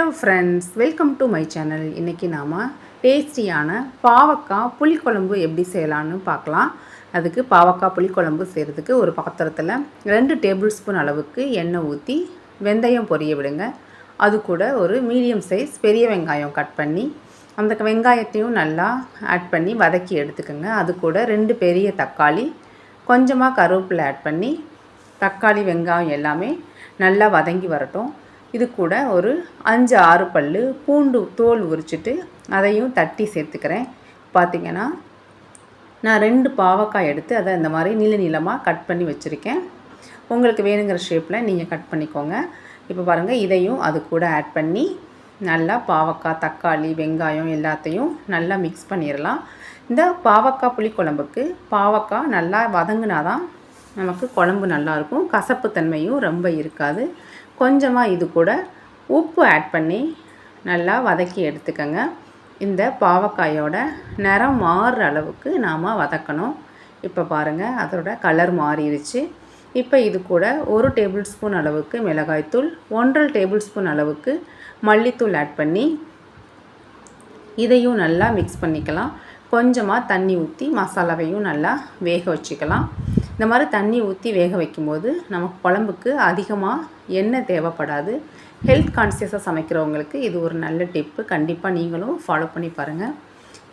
Hello friends welcome to my channel இன்றைக்கி நாம் டேஸ்டியான பாவக்காய் புளிக்குழம்பு எப்படி செய்யலான்னு பார்க்கலாம். அதுக்கு பாவக்காய் புளிக்குழம்பு செய்கிறதுக்கு ஒரு பாத்திரத்தில் ரெண்டு டேபிள் ஸ்பூன் அளவுக்கு எண்ணெய் ஊற்றி வெந்தயம் பொரிய விடுங்க. அது கூட ஒரு மீடியம் சைஸ் பெரிய வெங்காயம் கட் பண்ணி அந்த வெங்காயத்தையும் நல்லா ஆட் பண்ணி வதக்கி எடுத்துக்கோங்க. அது கூட ரெண்டு பெரிய தக்காளி கொஞ்சமாக கருவேப்பிலை ஆட் பண்ணி தக்காளி வெங்காயம் எல்லாமே நல்லா வதங்கி வரட்டும். இது கூட ஒரு அஞ்சு ஆறு பல் பூண்டு தோல் உரிச்சிட்டு அதையும் தட்டி சேர்த்துக்கிறேன். பார்த்திங்கன்னா நான் ரெண்டு பாவக்காய் எடுத்து அதை இந்த மாதிரி நீள நீளமாக கட் பண்ணி வச்சுருக்கேன். உங்களுக்கு வேணுங்கிற ஷேப்பில் நீங்கள் கட் பண்ணிக்கோங்க. இப்போ பாருங்கள் இதையும் அது கூட ஆட் பண்ணி நல்லா பாவக்காய் தக்காளி வெங்காயம் எல்லாத்தையும் நல்லா மிக்ஸ் பண்ணிடலாம் இந்த பாவக்காய் புளிக்குழம்புக்கு பாவக்காய் நல்லா வதங்கினா தான் நமக்கு குழம்பு நல்லாயிருக்கும். கசப்பு தன்மையும் ரொம்ப இருக்காது. கொஞ்சமாக இது கூட உப்பு ஆட் பண்ணி நல்லா வதக்கி எடுத்துக்கோங்க. இந்த பாவக்காயோட நிறம் மாறுற அளவுக்கு நாம் வதக்கணும். இப்போ பாருங்கள் அதோட கலர் மாறிடுச்சு இப்போ இது கூட ஒரு டேபிள் ஸ்பூன் அளவுக்கு மிளகாய்த்தூள் ஒன்றரை டேபிள் ஸ்பூன் அளவுக்கு மல்லித்தூள் ஆட் பண்ணி இதையும் நல்லா மிக்ஸ் பண்ணிக்கலாம். கொஞ்சமாக தண்ணி ஊற்றி மசாலாவையும் நல்லா வேக வச்சுக்கலாம். இந்த மாதிரி தண்ணி ஊற்றி வேக வைக்கும்போது நமக்கு குழம்புக்கு அதிகமாக எண்ணெய் தேவைப்படாது. ஹெல்த் கான்சியஸாக சமைக்கிறவங்களுக்கு இது ஒரு நல்ல டிப்பு கண்டிப்பாக நீங்களும் ஃபாலோ பண்ணி பாருங்கள்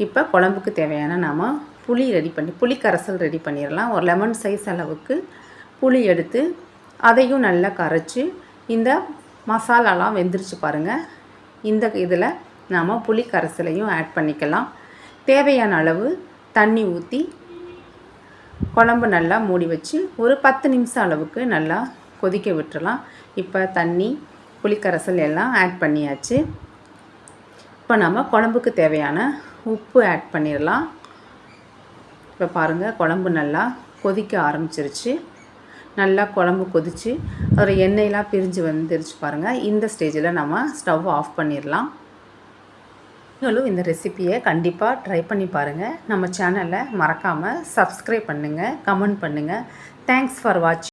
இப்போ குழம்புக்கு தேவையான நாம் புளி ரெடி பண்ணி புளி கரைசல் ரெடி பண்ணிடலாம் ஒரு லெமன் சைஸ் அளவுக்கு புளி எடுத்து அதையும் நல்லா கரைச்சி இந்த மசாலாலாம் வெந்துருச்சு பாருங்கள் இந்த இதில் நாம் புளி கரைசலையும் ஆட் பண்ணிக்கலாம். தேவையான அளவு தண்ணி ஊற்றி குழம்பு நல்லா மூடி வச்சு ஒரு பத்து நிமிஷம் அளவுக்கு நல்லா கொதிக்க விட்டுறலாம். இப்போ தண்ணி புளிக்கரைசல் எல்லாம் ஆட் பண்ணியாச்சு. இப்போ நம்ம குழம்புக்கு தேவையான உப்பு ஆட் பண்ணிடலாம். இப்போ பாருங்கள் குழம்பு நல்லா கொதிக்க ஆரம்பிச்சிருச்சு. நல்லா குழம்பு கொதித்து ஒரு எண்ணெயெலாம் பிரிஞ்சு வந்துருச்சு பாருங்கள் இந்த ஸ்டேஜில் நம்ம ஸ்டவ் ஆஃப் பண்ணிடலாம். நீங்களும் இந்த ரெசிப்பியை கண்டிப்பாக ட்ரை பண்ணி பாருங்கள் நம்ம சேனலை மறக்காமல் சப்ஸ்கிரைப் பண்ணுங்கள் கமெண்ட் பண்ணுங்கள் தேங்க்ஸ் ஃபார் வாட்சிங்